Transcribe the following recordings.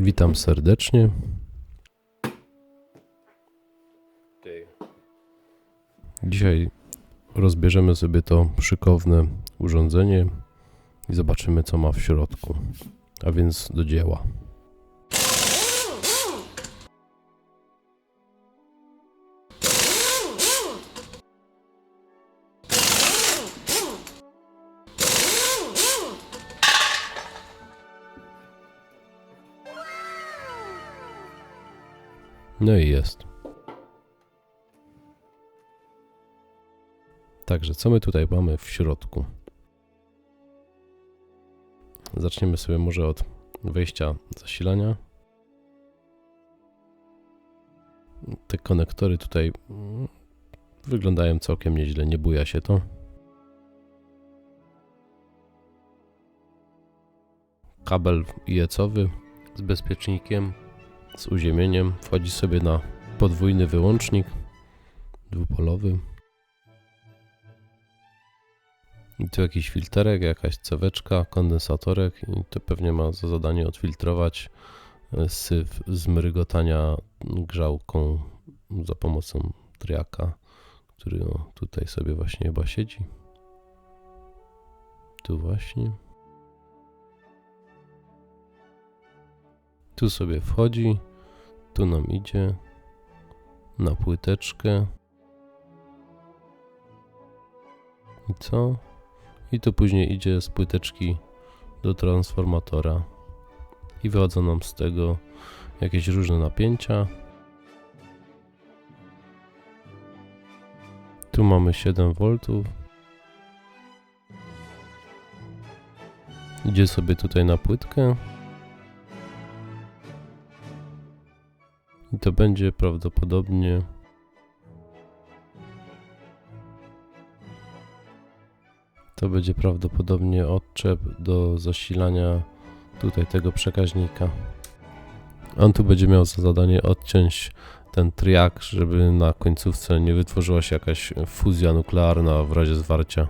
Witam serdecznie. Dzisiaj rozbierzemy sobie to szykowne urządzenie i zobaczymy, co ma w środku. A więc do dzieła. No i jest. Także co my tutaj mamy w środku? Zaczniemy sobie może od wejścia zasilania. Te konektory tutaj mm, wyglądają całkiem nieźle, nie buja się to. Kabel IEC-owy z bezpiecznikiem, z uziemieniem. Wchodzi sobie na podwójny wyłącznik dwupolowy. I tu jakiś filterek, jakaś ceweczka, kondensatorek i to pewnie ma za zadanie odfiltrować e, syf z mrygotania grzałką za pomocą triaka, który tutaj sobie właśnie chyba siedzi. Tu właśnie. Tu sobie wchodzi, tu nam idzie na płyteczkę. I co? I to później idzie z płyteczki do transformatora. I wychodzą nam z tego jakieś różne napięcia. Tu mamy 7 V. Idzie sobie tutaj na płytkę. I to będzie prawdopodobnie to będzie prawdopodobnie odczep do zasilania tutaj tego przekaźnika. On tu będzie miał za zadanie odciąć ten triak, żeby na końcówce nie wytworzyła się jakaś fuzja nuklearna w razie zwarcia.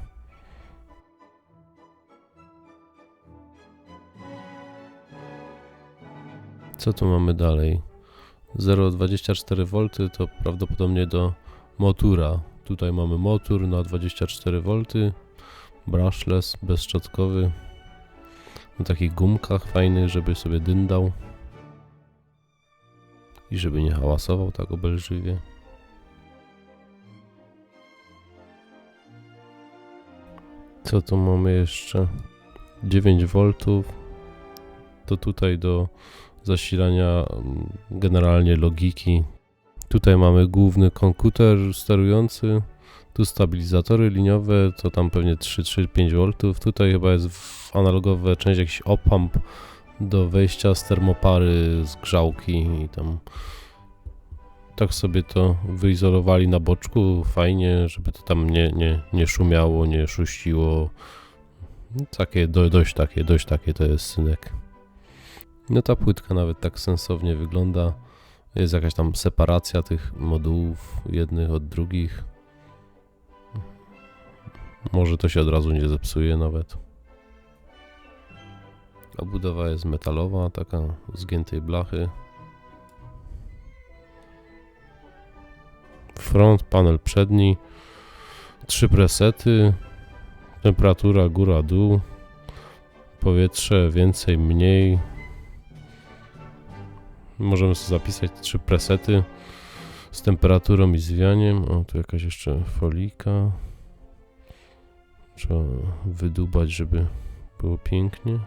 Co tu mamy dalej? 0,24V to prawdopodobnie do motura. Tutaj mamy motor na 24V, brushless, bezszczotkowy, na takich gumkach fajnych, żeby sobie dyndał i żeby nie hałasował tak obelżywie. Co tu mamy jeszcze? 9V to tutaj do zasilania mm, generalnie logiki. Tutaj mamy główny komputer sterujący, tu stabilizatory liniowe, to tam pewnie 3-3-5 V. Tutaj chyba jest analogowa część jakiś opamp do wejścia z termopary, z grzałki i tam tak sobie to wyizolowali na boczku, fajnie, żeby to tam nie, nie, nie szumiało, nie szuściło. Takie, do, dość takie, dość takie to jest synek. No ta płytka nawet tak sensownie wygląda. Jest jakaś tam separacja tych modułów jednych od drugich. Może to się od razu nie zepsuje nawet. Obudowa jest metalowa, taka zgiętej blachy. Front, panel przedni. Trzy presety. Temperatura góra, dół. Powietrze więcej, mniej. Możemy sobie zapisać trzy presety z temperaturą i zwianiem. O, tu jakaś jeszcze folika. Trzeba wydubać, żeby było pięknie.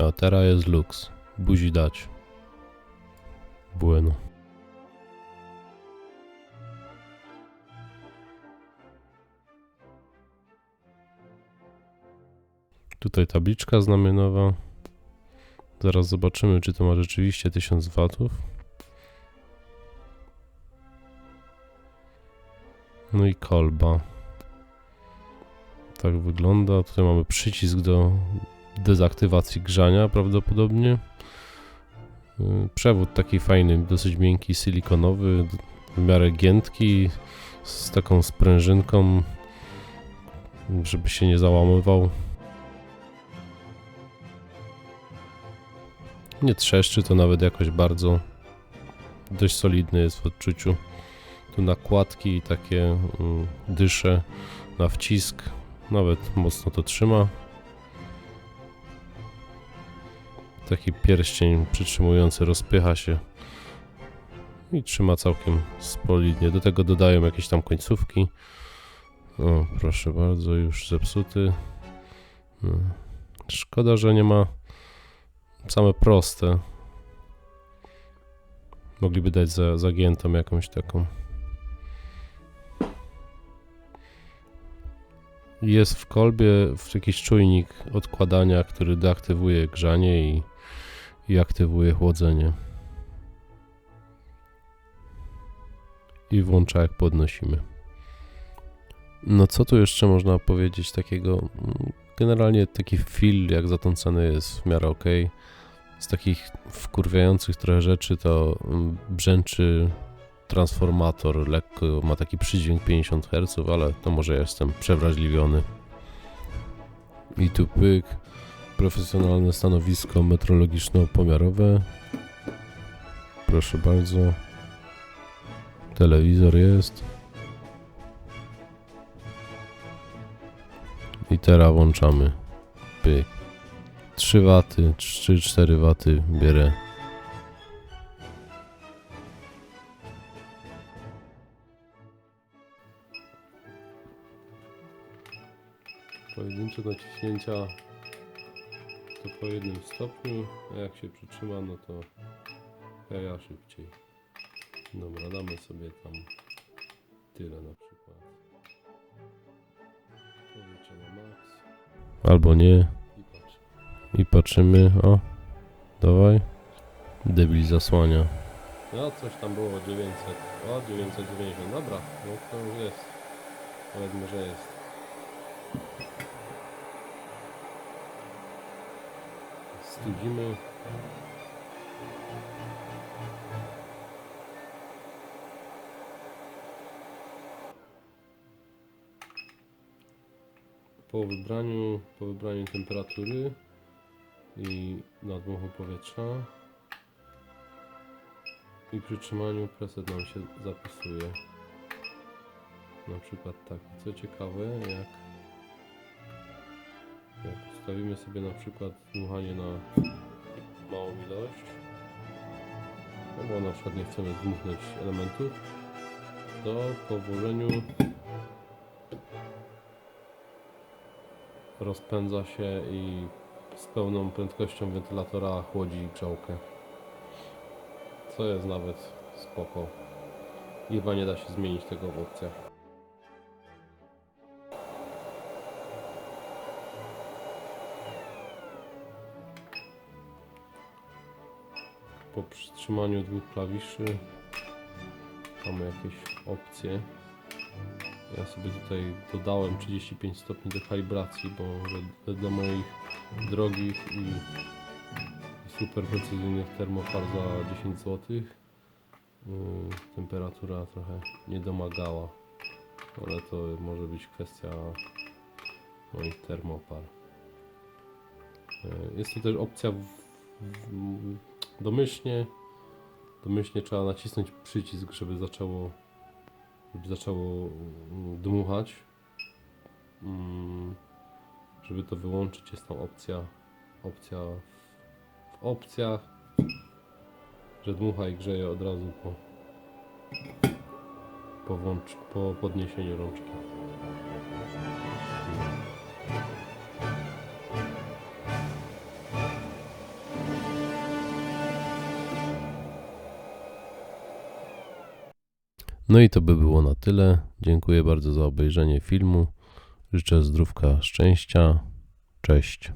A teraz jest luks. Buzi dać. Bueno. Tutaj tabliczka znamionowa. Zaraz zobaczymy, czy to ma rzeczywiście 1000 watów. No i kolba. Tak wygląda. Tutaj mamy przycisk do dezaktywacji grzania prawdopodobnie. Y, przewód taki fajny, dosyć miękki, silikonowy, w miarę giętki, z taką sprężynką, żeby się nie załamywał. Nie trzeszczy to nawet jakoś bardzo. Dość solidny jest w odczuciu. Tu nakładki i takie mm, dysze na wcisk. Nawet mocno to trzyma. Taki pierścień przytrzymujący rozpycha się i trzyma całkiem solidnie. Do tego dodają jakieś tam końcówki. O, proszę bardzo, już zepsuty. No. Szkoda, że nie ma same proste. Mogliby dać za, zagiętą jakąś taką. Jest w kolbie w jakiś czujnik odkładania, który deaktywuje grzanie i, i aktywuje chłodzenie. I włącza jak podnosimy. No co tu jeszcze można powiedzieć takiego? Generalnie taki feel jak zatącany jest w miarę ok. Z takich wkurwiających trochę rzeczy to mm, brzęczy transformator, lekko ma taki przydźwięk 50 Hz, ale to może ja jestem przewrażliwiony. I tu pyk, profesjonalne stanowisko metrologiczno-pomiarowe. Proszę bardzo. Telewizor jest. I teraz włączamy. Pyk. 3 waty, 3-4 waty bierę. Pojedyncze naciśnięcia to po jednym stopniu, a jak się przytrzyma, no to ja szybciej. Dobra, damy sobie tam tyle na przykład. Albo nie. I patrz. I patrzymy, o. Dawaj. Debil zasłania. No coś tam było 900. O 990. Dobra, no to już jest. Powiedzmy, że jest. Studzimy. Po wybraniu, po wybraniu temperatury i nadmuchu powietrza i przytrzymaniu preset nam się zapisuje. Na przykład tak. Co ciekawe, jak, jak ustawimy sobie na przykład dmuchanie na małą ilość, no bo na przykład nie chcemy dmuchnąć elementów, to po włożeniu rozpędza się i z pełną prędkością wentylatora chłodzi grzałkę. Co jest nawet spoko. Chyba nie da się zmienić tego w opcjach. Po przytrzymaniu dwóch klawiszy mamy jakieś opcje. Ja sobie tutaj dodałem 35 stopni do kalibracji, bo że dla moich drogich i, super precyzyjnych termofar za 10 zł yy, temperatura trochę nie domagała. Ale to może być kwestia moich termopar. Yy, Jest to też opcja w, w, domyślnie. Domyślnie trzeba nacisnąć przycisk, żeby zaczęło zaczęło mm, dmuchać. Mm, Żeby to wyłączyć jest tam opcja opcja w, opcjach, że dmucha i grzeje od razu po po, włącz, po podniesieniu rączki. No i to by było na tyle. Dziękuję bardzo za obejrzenie filmu. Życzę zdrówka, szczęścia. Cześć.